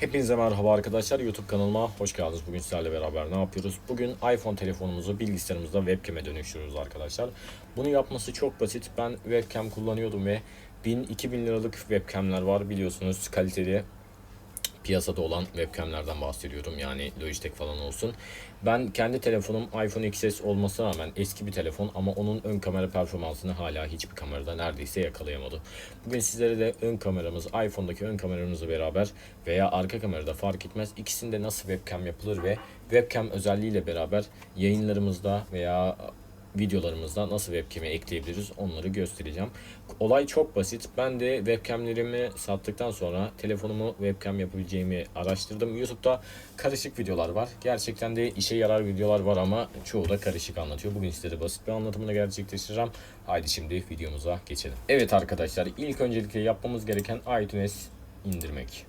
Hepinize merhaba arkadaşlar. YouTube kanalıma hoş geldiniz. Bugün sizlerle beraber ne yapıyoruz? Bugün iPhone telefonumuzu bilgisayarımızda webcam'e dönüştürüyoruz arkadaşlar. Bunu yapması çok basit. Ben webcam kullanıyordum ve 1000-2000 liralık webcam'ler var biliyorsunuz kaliteli piyasada olan webcamlerden bahsediyorum. Yani Logitech falan olsun. Ben kendi telefonum iPhone XS olmasına rağmen eski bir telefon ama onun ön kamera performansını hala hiçbir kamerada neredeyse yakalayamadı. Bugün sizlere de ön kameramız, iPhone'daki ön kameramızı beraber veya arka kamerada fark etmez ikisinde nasıl webcam yapılır ve webcam özelliğiyle beraber yayınlarımızda veya videolarımızda nasıl webcam'i ekleyebiliriz onları göstereceğim. Olay çok basit. Ben de webcamlerimi sattıktan sonra telefonumu webcam yapabileceğimi araştırdım. YouTube'da karışık videolar var. Gerçekten de işe yarar videolar var ama çoğu da karışık anlatıyor. Bugün sizlere basit bir anlatımını gerçekleştireceğim. Haydi şimdi videomuza geçelim. Evet arkadaşlar ilk öncelikle yapmamız gereken iTunes indirmek.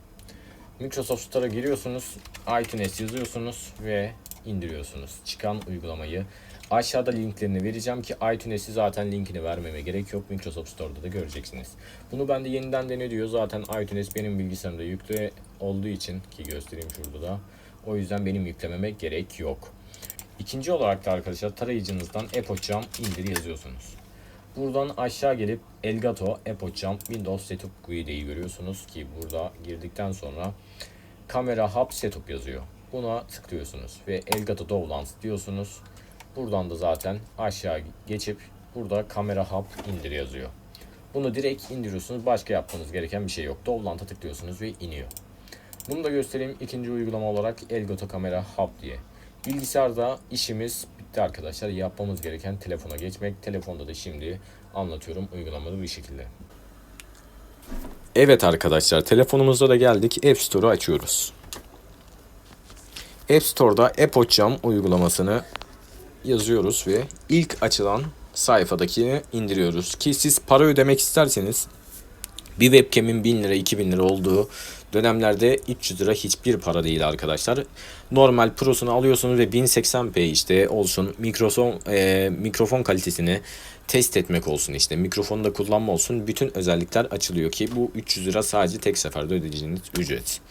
Microsoft Store'a giriyorsunuz, iTunes yazıyorsunuz ve indiriyorsunuz. Çıkan uygulamayı aşağıda linklerini vereceğim ki iTunes'i zaten linkini vermeme gerek yok. Microsoft Store'da da göreceksiniz. Bunu ben de yeniden dene. Zaten iTunes benim bilgisayarımda yüklü olduğu için ki göstereyim şurada da. O yüzden benim yüklememe gerek yok. İkinci olarak da arkadaşlar tarayıcınızdan Epocham indir yazıyorsunuz. Buradan aşağı gelip Elgato, Epocham, Windows Setup GUI'yi görüyorsunuz ki burada girdikten sonra Kamera Hub Setup yazıyor. Buna tıklıyorsunuz ve Elgato Dovlans diyorsunuz. Buradan da zaten aşağı geçip burada Kamera Hub indir yazıyor. Bunu direkt indiriyorsunuz. Başka yapmanız gereken bir şey yok. Dovlant'a tıklıyorsunuz ve iniyor. Bunu da göstereyim ikinci uygulama olarak Elgato Kamera Hub diye. Bilgisayarda işimiz bitti arkadaşlar. Yapmamız gereken telefona geçmek. Telefonda da şimdi anlatıyorum uygulamalı bir şekilde. Evet arkadaşlar telefonumuzda da geldik. App Store'u açıyoruz. App Store'da Apple uygulamasını yazıyoruz ve ilk açılan sayfadakini indiriyoruz. Ki siz para ödemek isterseniz bir webcam'in 1000 lira 2000 lira olduğu dönemlerde 300 lira hiçbir para değil arkadaşlar. Normal prosunu alıyorsunuz ve 1080p işte olsun mikrofon e, mikrofon kalitesini test etmek olsun işte mikrofonu da kullanma olsun bütün özellikler açılıyor ki bu 300 lira sadece tek seferde ödeyeceğiniz ücret.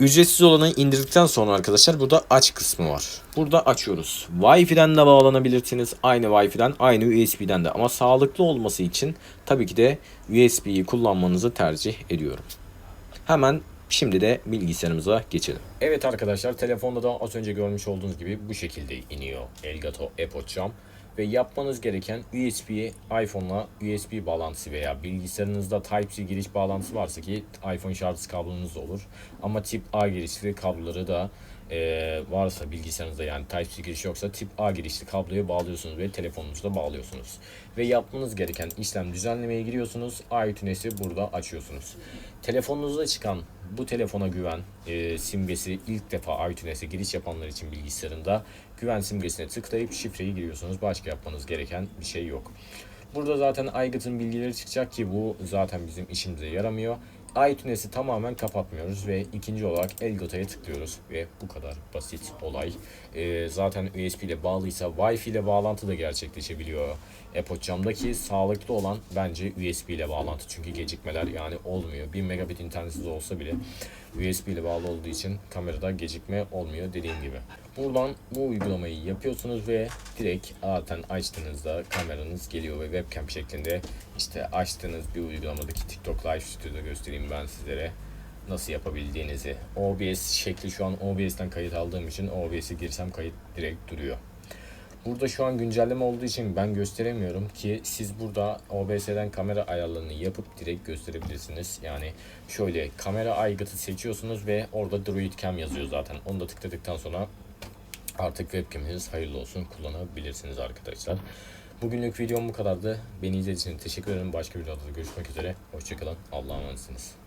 Ücretsiz olanı indirdikten sonra arkadaşlar burada aç kısmı var. Burada açıyoruz. Wi-Fi'den de bağlanabilirsiniz. Aynı Wi-Fi'den, aynı USB'den de. Ama sağlıklı olması için tabii ki de USB'yi kullanmanızı tercih ediyorum. Hemen şimdi de bilgisayarımıza geçelim. Evet arkadaşlar telefonda da az önce görmüş olduğunuz gibi bu şekilde iniyor Elgato Epocham. Ve yapmanız gereken USB iPhone'la USB bağlantısı veya bilgisayarınızda Type-C giriş bağlantısı varsa ki iPhone şarj kablonuz olur. Ama tip A girişli kabloları da e, varsa bilgisayarınızda yani Type-C giriş yoksa tip A girişli kabloya bağlıyorsunuz ve telefonunuzda bağlıyorsunuz. Ve yapmanız gereken işlem düzenlemeye giriyorsunuz. iTunes'i burada açıyorsunuz. Telefonunuzda çıkan bu telefona güven e, simgesi ilk defa iTunes'e giriş yapanlar için bilgisayarında güven simgesine tıklayıp şifreyi giriyorsunuz. Başka yapmanız gereken bir şey yok. Burada zaten aygıtın bilgileri çıkacak ki bu zaten bizim işimize yaramıyor. iTunes'i tamamen kapatmıyoruz ve ikinci olarak Elgato'ya tıklıyoruz ve bu kadar basit olay. Ee, zaten USB ile bağlıysa Wi-Fi ile bağlantı da gerçekleşebiliyor. Epocha'mdaki sağlıklı olan bence USB ile bağlantı çünkü gecikmeler yani olmuyor. 1000 megabit internetsiz olsa bile USB ile bağlı olduğu için kamerada gecikme olmuyor dediğim gibi. Buradan bu uygulamayı yapıyorsunuz ve direkt zaten açtığınızda kameranız geliyor ve webcam şeklinde işte açtığınız bir uygulamadaki TikTok Live Studio'da göstereyim ben sizlere nasıl yapabildiğinizi. OBS şekli şu an OBS'ten kayıt aldığım için OBS'e girsem kayıt direkt duruyor. Burada şu an güncelleme olduğu için ben gösteremiyorum ki siz burada OBS'den kamera ayarlarını yapıp direkt gösterebilirsiniz. Yani şöyle kamera aygıtı seçiyorsunuz ve orada Droid Cam yazıyor zaten. Onu da tıkladıktan sonra artık webcam'iniz hayırlı olsun kullanabilirsiniz arkadaşlar. Bugünlük videom bu kadardı. Beni izlediğiniz için teşekkür ederim. Başka bir videoda görüşmek üzere. Hoşçakalın. Allah'a emanetsiniz.